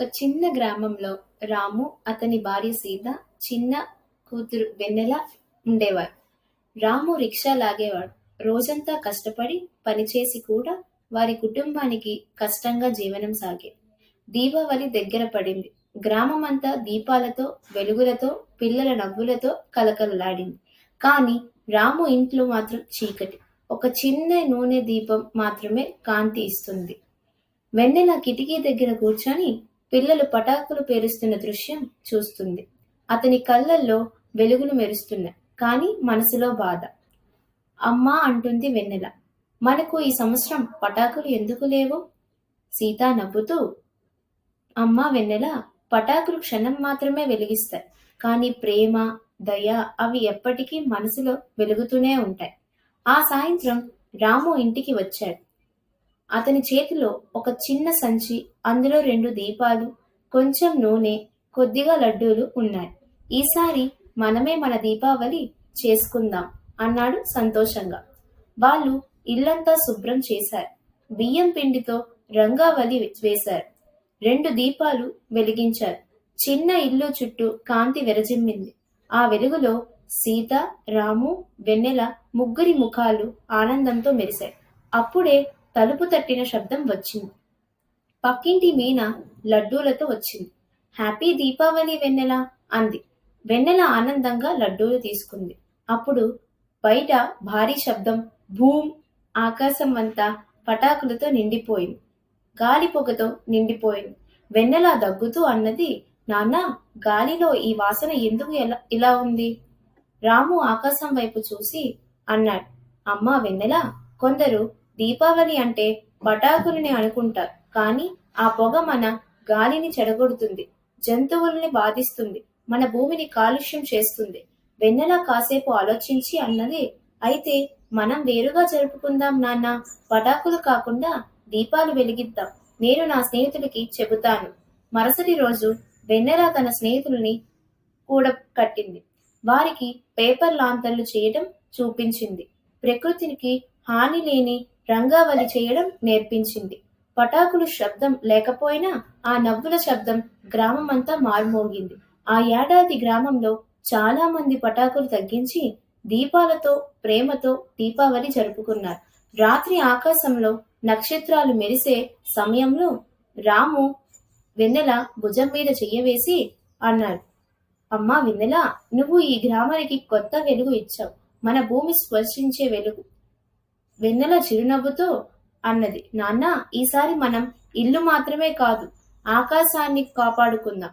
ఒక చిన్న గ్రామంలో రాము అతని భార్య సీత చిన్న కూతురు వెన్నెల ఉండేవారు. రాము రిక్షా లాగేవాడు. రోజంతా కష్టపడి పనిచేసి కూడా వారి కుటుంబానికి కష్టంగా జీవనం సాగే. దీపావళి దగ్గర పడింది. గ్రామమంతా దీపాలతో వెలుగులతో పిల్లల నవ్వులతో కలకలలాడింది. కానీ రాము ఇంట్లో మాత్రం చీకటి. ఒక చిన్న నూనె దీపం మాత్రమే కాంతి ఇస్తుంది. వెన్నెల కిటికీ దగ్గర కూర్చొని పిల్లలు పటాకులు పేరుస్తున్న దృశ్యం చూస్తుంది. అతని కళ్ళల్లో వెలుగులు మెరుస్తున్నాయి. కానీ మనసులో బాధ. అమ్మా అంటుంది వెన్నెల. మనకు ఈ సంవత్సరం పటాకులు ఎందుకు లేవు? సీత నవ్వుతూ అమ్మా వెన్నెల పటాకులు క్షణం మాత్రమే వెలిగిస్తాయి. కానీ ప్రేమ దయ అవి ఎప్పటికీ మనసులో వెలుగుతూనే ఉంటాయి. ఆ సాయంత్రం రాము ఇంటికి వచ్చాడు. అతని చేతిలో ఒక చిన్న సంచి అందులో రెండు దీపాలు కొంచెం నూనె కొద్దిగా లడ్డూలు ఉన్నాయి. ఈసారి మనమే మన దీపావళి చేసుకుందాం అన్నాడు సంతోషంగా. వాళ్ళు ఇల్లంతా శుభ్రం చేశారు. బియ్యం పిండితో రంగావలి వేశారు. రెండు దీపాలు వెలిగించారు. చిన్న ఇల్లు చుట్టూ కాంతి వెరజిమ్మింది. ఆ వెలుగులో సీత రాము వెన్నెల ముగ్గురి ముఖాలు ఆనందంతో మెరిశాయి. అప్పుడే తలుపు తట్టిన శబ్దం వచ్చింది. పక్కింటి మీన లడ్డూలతో వచ్చింది. హ్యాపీ దీపావళి వెన్నెల అంది. వెన్నెల ఆనందంగా లడ్డూలు తీసుకుంది. అప్పుడు బయట భారీ శబ్దం భూమ్ ఆకాశం అంతా పటాకులతో నిండిపోయింది. గాలి పొగతో నిండిపోయింది. వెన్నెల దగ్గుతూ అన్నది నాన్న గాలిలో ఈ వాసన ఎందుకు ఎలా ఇలా ఉంది? రాము ఆకాశం వైపు చూసి అన్నాడు. అమ్మా వెన్నెల కొందరు దీపావళి అంటే పటాకులని అనుకుంటారు. కానీ ఆ పొగ మన గాలిని చెడగొడుతుంది జంతువుల్ని బాధిస్తుంది మన భూమిని కాలుష్యం చేస్తుంది. వెన్నెల కాసేపు ఆలోచించి అన్నది అయితే మనం వేరుగా జరుపుకుందాం నాన్న పటాకులు కాకుండా దీపాలు వెలిగిద్దాం. నేను నా స్నేహితుడికి చెబుతాను. మరుసటి రోజు వెన్నెల తన స్నేహితుల్ని కూడా కట్టింది. వారికి పేపర్ లాంతర్లు చేయడం చూపించింది. ప్రకృతికి హాని లేని రంగావలి చేయడం నేర్పించింది. పటాకులు శబ్దం లేకపోయినా ఆ నవ్వుల శబ్దం గ్రామమంతా మారుమోగింది. ఆ ఏడాది గ్రామంలో చాలా మంది పటాకులు తగ్గించి దీపాలతో ప్రేమతో దీపావళి జరుపుకున్నారు. రాత్రి ఆకాశంలో నక్షత్రాలు మెరిసే సమయంలో రాము వెన్నెల భుజం మీద చెయ్యవేసి అన్నారు అమ్మా వెన్నెల నువ్వు ఈ గ్రామానికి కొత్త వెలుగు ఇచ్చావు. మన భూమి స్పర్శించే వెలుగు. వెన్నెల చిరునవ్వుతో అన్నది నాన్న ఈసారి మనం ఇల్లు మాత్రమే కాదు ఆకాశాన్ని కాపాడుకుందాం.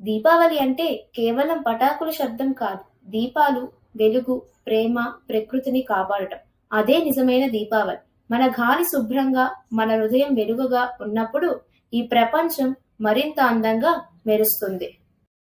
దీపావళి అంటే కేవలం పటాకుల శబ్దం కాదు దీపాలు వెలుగు ప్రేమ ప్రకృతిని కాపాడటం. అదే నిజమైన దీపావళి. మన గాలి శుభ్రంగా మన హృదయం వెలుగుగా ఉన్నప్పుడు ఈ ప్రపంచం మరింత అందంగా మెరుస్తుంది.